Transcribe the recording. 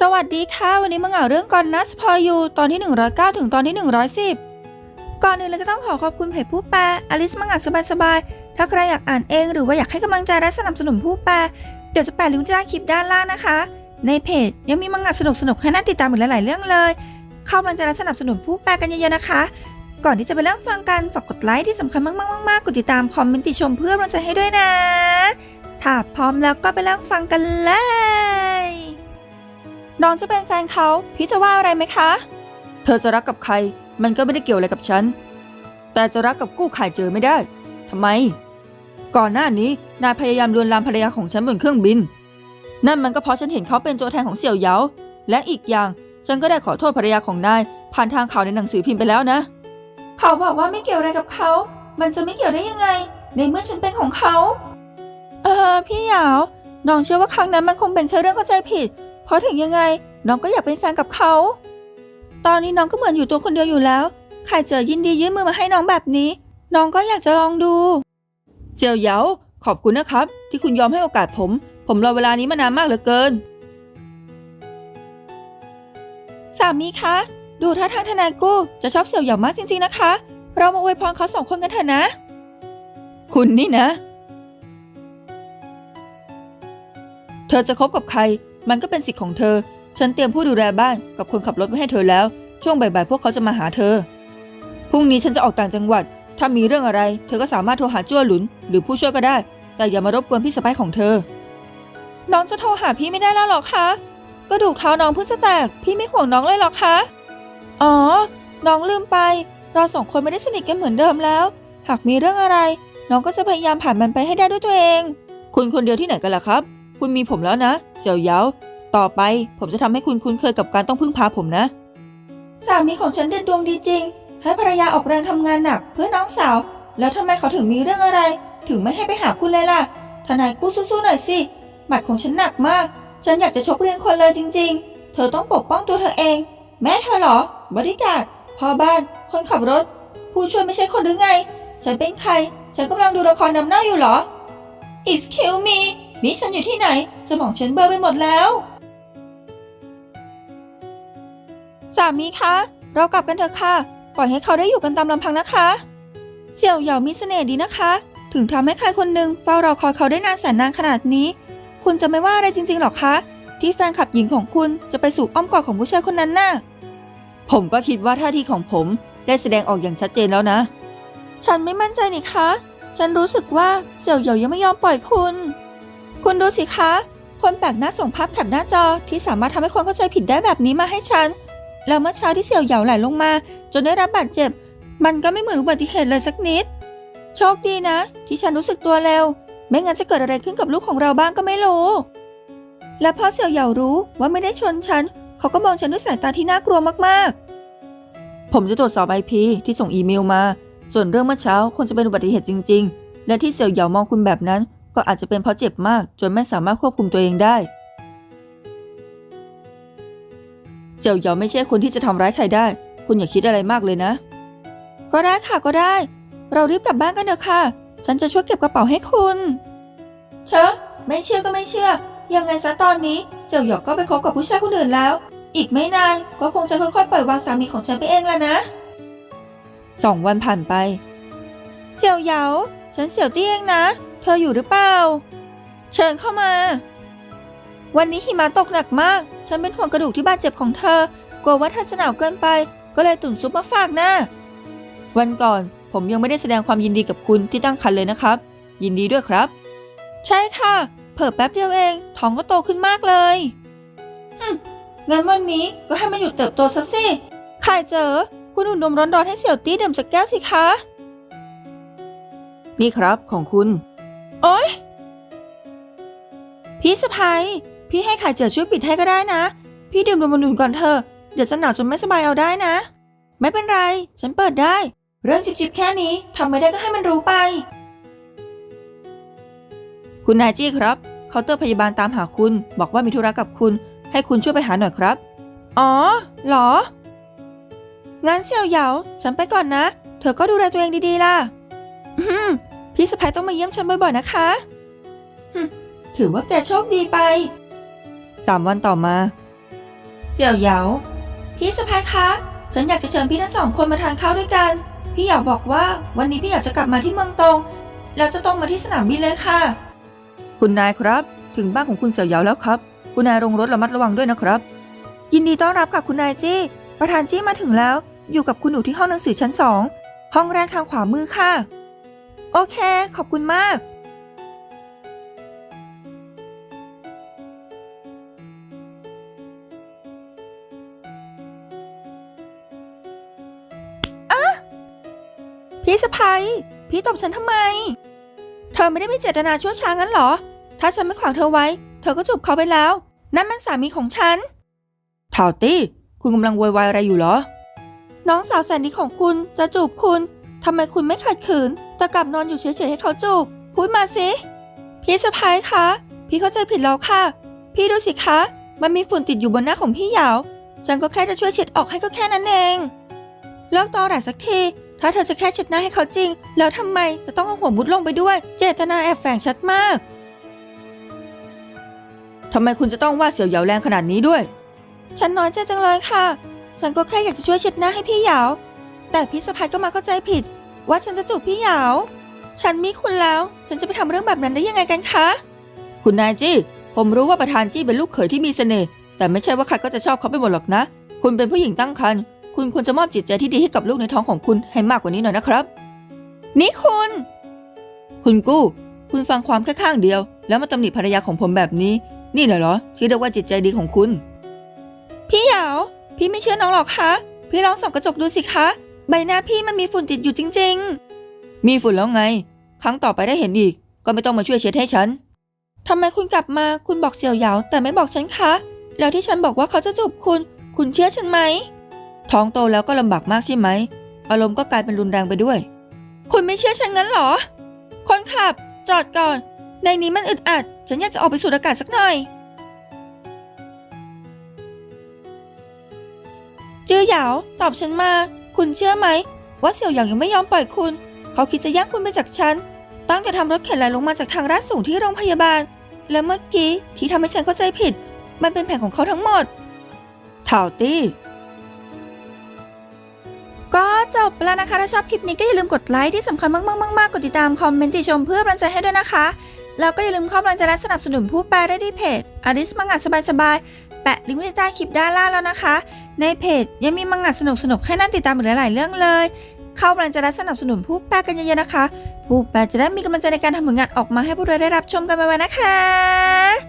สวัสดีค่ะวันนี้มาเหงาเรื่องก่อนนะสพอยูตอนที่ 109 ถึงตอนที่ 110 ก่อนอื่นเลยก็ต้องขอขอบคุณเพจผู้แปลอลิสมังงะสบายๆ ถ้าใครอยากอ่านเองหรือว่าอยากให้กำลังใจและสนับสนุนผู้แปลเดี๋ยวจะแปะลิงก์ใต้คลิปด้านล่างนะคะ ในเพจยังมีมังงะสนุกๆให้น่าติดตามอีกหลายๆเรื่องเลย เข้ากำลังใจและสนับสนุนผู้แปลกันเยอะๆนะคะ ก่อนที่จะไปเริ่มฟังกันฝากกดไลค์ที่สำคัญมากๆๆๆกดติดตามคอมเมนต์ติชมเพื่อกำลังใจให้ด้วยนะถ้าพร้อมแล้วก็ไปเริ่มฟังกันเลย น้องจะเป็นแฟนเขาพี่จะว่าอะไรไหมคะ เธอจะรักกับใคร มันก็ไม่ได้เกี่ยวอะไรกับฉัน แต่จะรักกับกู้ข่ายเจอไม่ได้ทำไม ก่อนหน้านี้นายพยายามลวนลามภรรยาของฉันบนเครื่องบิน นั่นมันก็เพราะฉันเห็นเขาเป็นตัวแทนของเสี่ยวเหยาและอีกอย่างฉันก็ได้ขอโทษภรรยาของนายผ่านทางข่าวในหนังสือพิมพ์ไปแล้วนะ เขาบอกว่าไม่เกี่ยวอะไรกับเขา มันจะไม่เกี่ยวได้ยังไง ในเมื่อฉันเป็นของเขา เออพี่เหยาน้องเชื่อว่าครั้งนั้นมันคงเป็นแค่เรื่องเข้าใจผิด เพราะถึงยังไงน้องก็อยากเป็นแฟนกับเขา ตอนนี้น้องก็เหมือนอยู่ตัวคนเดียวอยู่แล้ว ใครเจอยินดียื่นมือมาให้น้องแบบนี้ น้องก็อยากจะลองดูเสี่ยวเหยาขอบคุณนะครับ ที่คุณยอมให้โอกาสผม ผมรอเวลานี้มานานมากเหลือเกิน สามีคะ ดูท่าทางทนายกู้จะชอบเสี่ยวเหยามากจริง ๆนะคะ เรามาอวยพรเขาสองคนกันเถอะนะ คุณนี่นะ เธอจะคบกับใคร มันก็เป็นสิทธิ์ของเธอ ฉันเตรียมผู้ดูแลบ้านกับคนขับรถไว้ให้เธอแล้ว ช่วงบ่ายๆพวกเขาจะมาหาเธอ พรุ่งนี้ฉันจะออกต่างจังหวัด ถ้ามีเรื่องอะไร เธอก็สามารถโทรหาจั่วหลุน หรือผู้ช่วยก็ได้ แต่อย่ามารบกวนพี่สะใภ้ของเธอ น้องจะโทรหาพี่ไม่ได้แล้วหรอคะ กระดูกเท้าน้องเพิ่งจะแตก พี่ไม่ห่วงน้องเลยหรอคะ อ๋อ น้องลืมไป เราสองคนไม่ได้สนิทกันเหมือนเดิมแล้ว หากมีเรื่องอะไร น้องก็จะพยายามผ่านมันไปให้ได้ด้วยตัวเอง คุณคนเดียวที่ไหนกันล่ะครับ คุณมีผมแล้วนะ เสี่ยวเหยาต่อไปผมจะทำให้คุณคุ้นเคยกับการต้องพึ่งพาผมนะ สามีของฉันเด็ดดวงดีจริง ให้ภรรยาออกแรงทำงานหนัก เพื่อน้องสาว แล้วทำไมเขาถึงมีเรื่องอะไร ถึงไม่ให้ไปหาคุณเลยล่ะ ทนายกู้สู้ๆหน่อยสิ หมัดของฉันหนักมาก ฉันอยากจะชกเรียงคนเลยจริง ๆ เธอต้องปกป้องตัวเธอเอง แม่เธอเหรอ บริการพ่อบ้าน คนขับรถ ผู้ช่วยไม่ใช่คนหรือไง ฉันเป็นใคร ฉันกำลังดูละครนำหน้าอยู่เหรอ Excuse me นี่ฉันอยู่ที่ไหน สมองฉันเบลอไปหมดแล้ว สามีคะ เรากลับกันเถอะค่ะ ปล่อยให้เขาได้อยู่กันตามลำพังนะคะ เสี่ยวเหยามีเสน่ห์ดีนะคะ ถึงทำให้ใครคนหนึ่งเฝ้ารอคอยเขาได้นานแสนนานขนาดนี้ คุณจะไม่ว่าอะไรจริงๆหรอกคะ ที่แฟนคลับหญิงของคุณจะไปสู่อ้อมกอดของผู้ชายคนนั้นน่ะ ผมก็คิดว่าท่าทีของผมได้แสดงออกอย่างชัดเจนแล้วนะ ฉันไม่มั่นใจนี่คะ ฉันรู้สึกว่าเสี่ยวเหยายังไม่ยอมปล่อยคุณ คุณดูสิคะ คนแปลกหน้าส่งภาพแคปหน้าจอที่สามารถทำให้คนเข้าใจผิดได้แบบนี้มาให้ฉัน แล้วเมื่อเช้าที่เสี่ยวเหยาไหลลงมา จนได้รับบาดเจ็บ มันก็ไม่เหมือนอุบัติเหตุเลยสักนิด โชคดีนะ ที่ฉันรู้สึกตัวเร็ว ไม่งั้นจะเกิดอะไรขึ้นกับลูกของเราบ้างก็ไม่รู้ และพอเสี่ยวเหยารู้ว่าไม่ได้ชนฉัน เขาก็มองฉันด้วยสายตาที่น่ากลัวมากๆ ผมจะตรวจสอบไอพีที่ส่งอีเมลมา ส่วนเรื่องเมื่อเช้าคงจะเป็นอุบัติเหตุจริง ๆ และที่เสี่ยวเหยามองคุณแบบนั้น ก็อาจจะเป็นเพราะเจ็บมากจนไม่สามารถควบคุมตัวเองได้เสี่ยวเหยาไม่ใช่คนที่จะทำร้ายใครได้ คุณอย่าคิดอะไรมากเลยนะ ก็ได้ค่ะก็ได้ เรารีบกลับบ้านกันเถอะค่ะ ฉันจะช่วยเก็บกระเป๋าให้คุณเชอะไม่เชื่อก็ไม่เชื่อ ยังไงซะตอนนี้เสี่ยวหยอกก็ไปคบกับผู้ชายคนอื่นแล้ว อีกไม่นานก็คงจะค่อยๆปล่อยวางสามีของฉันไปเองแล้วนะสองวันผ่านไป เสี่ยวเหยา ฉันเสี่ยวเตี้ยเองนะเธออยู่หรือเปล่า เชิญเข้ามา วันนี้หิมะตกหนักมาก ฉันเป็นห่วงกระดูกที่บาดเจ็บของเธอ กลัวว่าเธอจะหนาวเกินไป ก็เลยตุ๋นซุปมาฝากนะ วันก่อนผมยังไม่ได้แสดงความยินดีกับคุณที่ตั้งครรภ์เลยนะครับ ยินดีด้วยครับ ใช่ค่ะ เผิ่แป๊บเดียวเอง ท้องก็โตขึ้นมากเลยฮึมงั้นวันนี้ก็ให้มันหยุดเติบโตซะสิขายเจอ คุณอุ่นนมร้อนๆให้เสี่ยวตี้ดื่มจากแก้วสิคะ นี่ครับของคุณ โอ๊ย พี่สะพายพี่ให้ขายเจอช่วยปิดให้ก็ได้นะ พี่ดื่มนมอุ่นก่อนเถอะ เดี๋ยวจะหนาวจนไม่สบายเอาได้นะ ไม่เป็นไร ฉันเปิดได้ เรื่องจิบๆแค่นี้ทำไม่ได้ก็ให้มันรู้ไป คุณนายจี้ครับ เคาน์เตอร์พยาบาลตามหาคุณ บอกว่ามีธุระกับคุณ ให้คุณช่วยไปหาหน่อยครับ อ๋อเหรอ งั้นเสี่ยวเหยา ฉันไปก่อนนะ เธอก็ดูแลตัวเองดีๆล่ะ อืม พี่สะพ้ายต้องมาเยี่ยมฉันบ่อยๆนะคะหึถือว่าแกโชคดีไปสามวันต่อมา เสี่ยวเหยาพี่สะพายคะ ฉันอยากจะเชิญพี่ทั้งสองคนมาทานข้าวด้วยกัน พี่เหยาบอกว่าวันนี้พี่อยากจะกลับมาที่เมืองตง แล้วจะต้องมาที่สนามบินเลยค่ะ คุณนายครับ ถึงบ้านของคุณเสี่ยวเหยาแล้วครับ คุณนายลงรถระมัดระวังด้วยนะครับ ยินดีต้อนรับค่ะคุณนายจี้ ประธานจี้มาถึงแล้ว อยู่กับคุณหนูที่ห้องหนังสือชั้นสอง ห้องแรกทางขวามือค่ะ โอเค ขอบคุณมาก อะพี่สะพ้ยพี่ตบฉันทำไม เธอไม่ได้มีเจตนาชั่วช้างั้นเหรอ ถ้าฉันไม่ขวางเธอไว้ เธอก็จูบเขาไปแล้ว นั่นมันสามีของฉันถาวตี้ คุณกำลังโวยวายอะไรอยู่เหรอ น้องสาวแสนดีของคุณจะจูบคุณ ทำไมคุณไม่ขัดขืน แต่กลับนอนอยู่เฉยๆให้เขาจูบ พูดมาสิ พี่สะพ้ยคะ พี่เข้าใจผิดแล้วค่ะ พี่ดูสิคะ มันมีฝุ่นติดอยู่บนหน้าของพี่เหยาว ฉันก็แค่จะช่วยเช็ดออกให้ก็แค่นั้นเอง เลิกตอแหลสักที ถ้าเธอจะแค่เช็ดหน้าให้เขาจริง แล้วทำไมจะต้องเอาหัวมุดลงไปด้วย เจตนาแอบแฝงชัดมากทำไมคุณจะต้องว่าเสี่ยวเหยาแรงขนาดนี้ด้วย ฉันน้อยใจจังเลยค่ะ ฉันก็แค่อยากจะช่วยเช็ดหน้าให้พี่เหยา แต่พี่สะพ้ายก็มาเข้าใจผิด ว่าฉันจะจูบพี่เหยาฉันมีคุณแล้ว ฉันจะไปทำเรื่องแบบนั้นได้ยังไงกันคะ คุณนายจี้ ผมรู้ว่าประธานจี้เป็นลูกเขยที่มีเสน่ห์ แต่ไม่ใช่ว่าใครก็จะชอบเขาไปหมดหรอกนะ คุณเป็นผู้หญิงตั้งครรภ์ คุณควรจะมอบจิตใจที่ดีให้กับลูกในท้องของคุณให้มากกว่านี้หน่อยนะครับ นี่คุณ คุณกู้ คุณฟังความแค่ข้างเดียว แล้วมาตำหนิภรรยาของผมแบบนี้ นี่เหรอที่เรียกว่าจิตใจดีของคุณ พี่เหยาพี่ไม่เชื่อน้องหรอกคะพี่ลองส่องกระจกดูสิคะ ใบหน้าพี่มันมีฝุ่นติดอยู่จริง ๆ มีฝุ่นแล้วไง ครั้งต่อไปได้เห็นอีก ก็ไม่ต้องมาช่วยเช็ดให้ฉันทำไมคุณกลับมาคุณบอกเสี่ยวเหยาแต่ไม่บอกฉันคะ แล้วที่ฉันบอกว่าเขาจะจูบคุณ คุณเชื่อฉันไหม ท้องโตแล้วก็ลำบากมากใช่ไหม อารมณ์ก็กลายเป็นรุนแรงไปด้วย คุณไม่เชื่อฉันงั้นเหรอ คนขับ จอดก่อน ในนี้มันอึดอัด ฉันอยากจะออกไปสูดอากาศสักหน่อย จื้อเหยาตอบฉันมา คุณเชื่อไหมว่าเสี่ยวหยางยังไม่ยอมปล่อยคุณ เขาคิดจะแย่งคุณไปจากฉัน ตั้งแต่ทำรถเข็นไหลลงมาจากทางลาดสูงที่โรงพยาบาล และเมื่อกี้ที่ทำให้ฉันเข้าใจผิด มันเป็นแผนของเขาทั้งหมดถ่าวตี้ก็จบแล้วนะคะ ถ้าชอบคลิปนี้ก็อย่าลืมกดไลค์ที่สำคัญมากๆๆๆกดติดตามคอมเมนต์ติชมเพื่อกำลังใจให้ด้วยนะคะ แล้วก็อย่าลืมเข้ากำลังใจและสนับสนุนผู้แปลได้ที่เพจอ l ิสมังงะสบายๆ แปะลิงก์ไว้ใต้คลิปด้านล่างแล้วนะคะ ในเพจยังมีมังงะสนุกๆให้นั่นติดตามอีกหลายๆเรื่องเลย เข้ากำลันจและสนับสนุนผู้แปลกันเยอะๆนะคะ ผู้แปลจะได้มีกำลังใจในการทำผลงานออกมาให้พวกเราได้รับชมกันไปๆนะคะ